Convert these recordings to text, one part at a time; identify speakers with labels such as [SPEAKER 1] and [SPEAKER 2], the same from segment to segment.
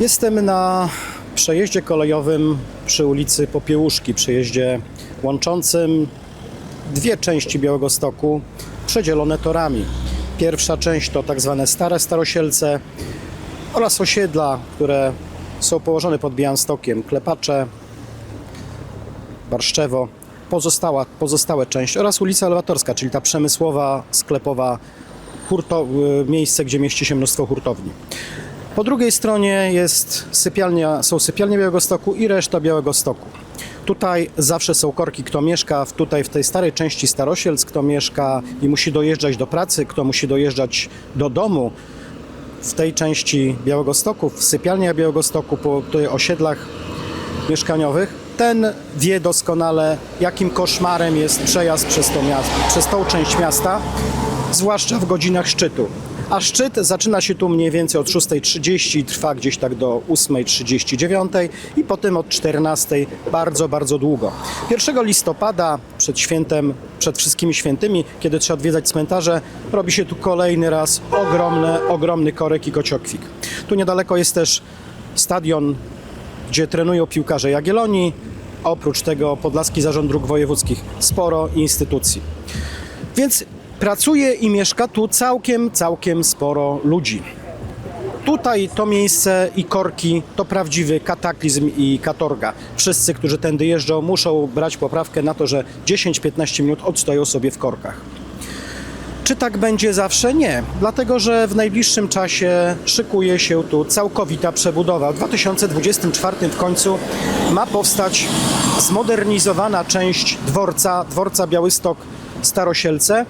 [SPEAKER 1] Jestem na przejeździe kolejowym przy ulicy Popiełuszki, przejeździe łączącym dwie części Białego Stoku przedzielone torami. Pierwsza część to tak zwane stare Starosielce oraz osiedla, które są położone pod Białymstokiem, Klepacze, Barszczewo, pozostała, pozostałe część oraz ulica Elewatorska, czyli ta przemysłowa, sklepowa hurto, y, miejsce, gdzie mieści się mnóstwo hurtowni. Po drugiej stronie jest sypialnia, są sypialnie Białegostoku i reszta Białegostoku. Tutaj zawsze są korki, kto mieszka w, tutaj w tej starej części Starosielc, kto mieszka i musi dojeżdżać do pracy, kto musi dojeżdżać do domu w tej części Białegostoku, w sypialniach Białegostoku, po tutaj osiedlach mieszkaniowych, ten wie doskonale, jakim koszmarem jest przejazd przez, to miasto, przez tą część miasta, zwłaszcza w godzinach szczytu. A szczyt zaczyna się tu mniej więcej od 6.30 i trwa gdzieś tak do 8.39 i potem od 14.00 bardzo, bardzo długo. 1 listopada przed świętem, przed wszystkimi świętymi, kiedy trzeba odwiedzać cmentarze, robi się tu kolejny raz ogromny, ogromny korek i kociokwik. Tu niedaleko jest też stadion gdzie trenują piłkarze Jagiellonii, oprócz tego Podlaski Zarząd Dróg Wojewódzkich, sporo instytucji. Więc pracuje i mieszka tu całkiem, całkiem sporo ludzi. Tutaj to miejsce i korki to prawdziwy kataklizm i katorga. Wszyscy, którzy tędy jeżdżą, muszą brać poprawkę na to, że 10-15 minut odstoją sobie w korkach. Czy tak będzie zawsze? Nie, dlatego że w najbliższym czasie szykuje się tu całkowita przebudowa. W 2024 w końcu ma powstać zmodernizowana część dworca, dworca Białystok Starosielce,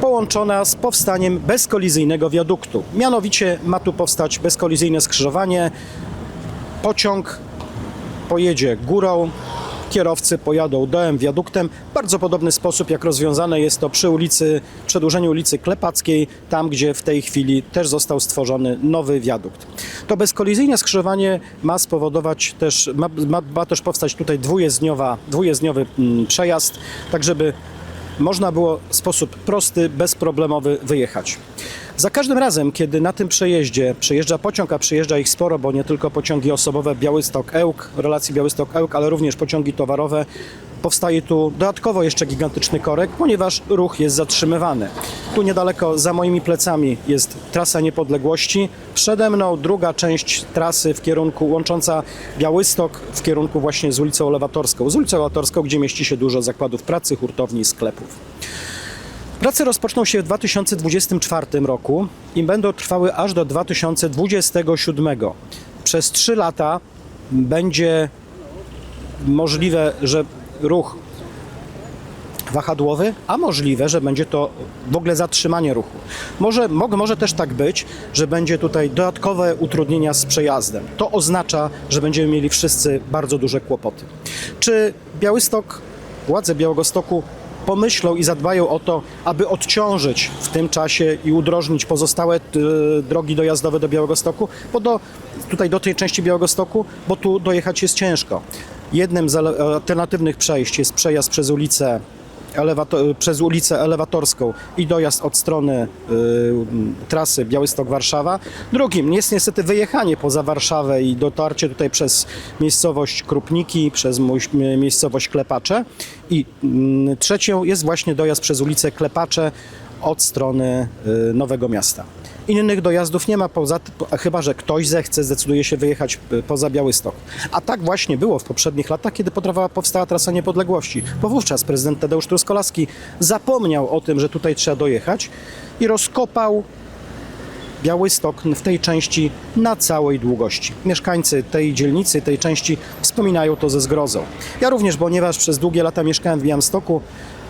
[SPEAKER 1] połączona z powstaniem bezkolizyjnego wiaduktu. Mianowicie ma tu powstać bezkolizyjne skrzyżowanie. Pociąg pojedzie górą, kierowcy pojadą dołem, wiaduktem. Bardzo podobny sposób, jak rozwiązane jest to przy ulicy, przedłużeniu ulicy Klepackiej, tam gdzie w tej chwili też został stworzony nowy wiadukt. To bezkolizyjne skrzyżowanie ma spowodować też, ma, ma, ma też powstać tutaj dwujezdniowa, dwujezdniowy mm, przejazd, tak żeby można było w sposób prosty, bezproblemowy wyjechać. Za każdym razem, kiedy na tym przejeździe przejeżdża pociąg, a przyjeżdża ich sporo, bo nie tylko pociągi osobowe Białystok-Ełk, relacji Białystok-Ełk, ale również pociągi towarowe, powstaje tu dodatkowo jeszcze gigantyczny korek, ponieważ ruch jest zatrzymywany. Tu niedaleko za moimi plecami jest trasa niepodległości. Przede mną druga część trasy w kierunku łącząca Białystok w kierunku właśnie z ulicą Elewatorską. Z ulicą Elewatorską, gdzie mieści się dużo zakładów pracy, hurtowni i sklepów. Prace rozpoczną się w 2024 roku i będą trwały aż do 2027. Przez 3 lata będzie możliwe, że ruch wahadłowy, a możliwe, że będzie to w ogóle zatrzymanie ruchu. Może, mo- może też tak być, że będzie tutaj dodatkowe utrudnienia z przejazdem. To oznacza, że będziemy mieli wszyscy bardzo duże kłopoty. Czy Białystok, władze Białegostoku pomyślą i zadbają o to, aby odciążyć w tym czasie i udrożnić pozostałe e, drogi dojazdowe do Białegostoku, bo do, tutaj do tej części Białegostoku, bo tu dojechać jest ciężko. Jednym z alternatywnych przejść jest przejazd przez ulicę elewato- przez ulicę Elewatorską i dojazd od strony y, trasy Białystok-Warszawa. Drugim jest niestety wyjechanie poza Warszawę i dotarcie tutaj przez miejscowość Krupniki, przez miejscowość Klepacze. I mm, trzecią jest właśnie dojazd przez ulicę Klepacze od strony y, Nowego Miasta. Innych dojazdów nie ma, poza, chyba że ktoś zechce, zdecyduje się wyjechać y, poza Białystok. A tak właśnie było w poprzednich latach, kiedy potrawa- powstała Trasa Niepodległości. Bo wówczas prezydent Tadeusz Truskolaski zapomniał o tym, że tutaj trzeba dojechać i rozkopał Białystok w tej części na całej długości. Mieszkańcy tej dzielnicy, tej części wspominają to ze zgrozą. Ja również, ponieważ przez długie lata mieszkałem w Białymstoku,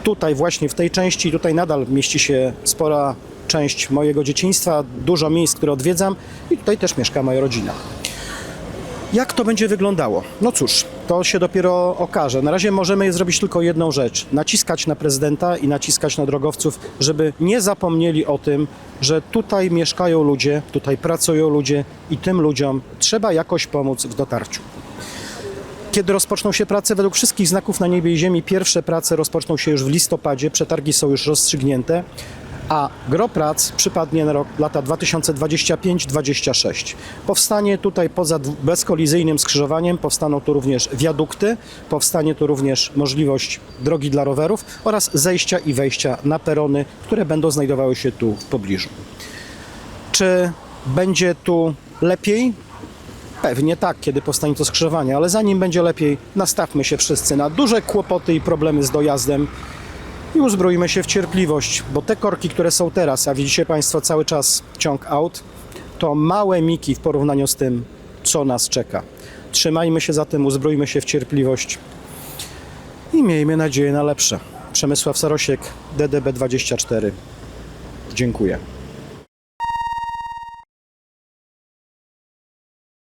[SPEAKER 1] tutaj właśnie w tej części, tutaj nadal mieści się spora część mojego dzieciństwa, dużo miejsc, które odwiedzam i tutaj też mieszka moja rodzina. Jak to będzie wyglądało? No cóż, to się dopiero okaże. Na razie możemy zrobić tylko jedną rzecz: naciskać na prezydenta i naciskać na drogowców, żeby nie zapomnieli o tym, że tutaj mieszkają ludzie, tutaj pracują ludzie i tym ludziom trzeba jakoś pomóc w dotarciu. Kiedy rozpoczną się prace, według wszystkich znaków na niebie i ziemi, pierwsze prace rozpoczną się już w listopadzie, przetargi są już rozstrzygnięte, a gro prac przypadnie na rok, lata 2025-26. Powstanie tutaj poza bezkolizyjnym skrzyżowaniem, powstaną tu również wiadukty, powstanie tu również możliwość drogi dla rowerów oraz zejścia i wejścia na perony, które będą znajdowały się tu w pobliżu. Czy będzie tu lepiej? Pewnie tak, kiedy powstanie to skrzyżowanie, ale zanim będzie lepiej, nastawmy się wszyscy na duże kłopoty i problemy z dojazdem i uzbrójmy się w cierpliwość, bo te korki, które są teraz, a widzicie Państwo cały czas ciąg aut, to małe miki w porównaniu z tym, co nas czeka. Trzymajmy się za tym, uzbrójmy się w cierpliwość i miejmy nadzieję na lepsze. Przemysław Sarosiek, DDB24. Dziękuję.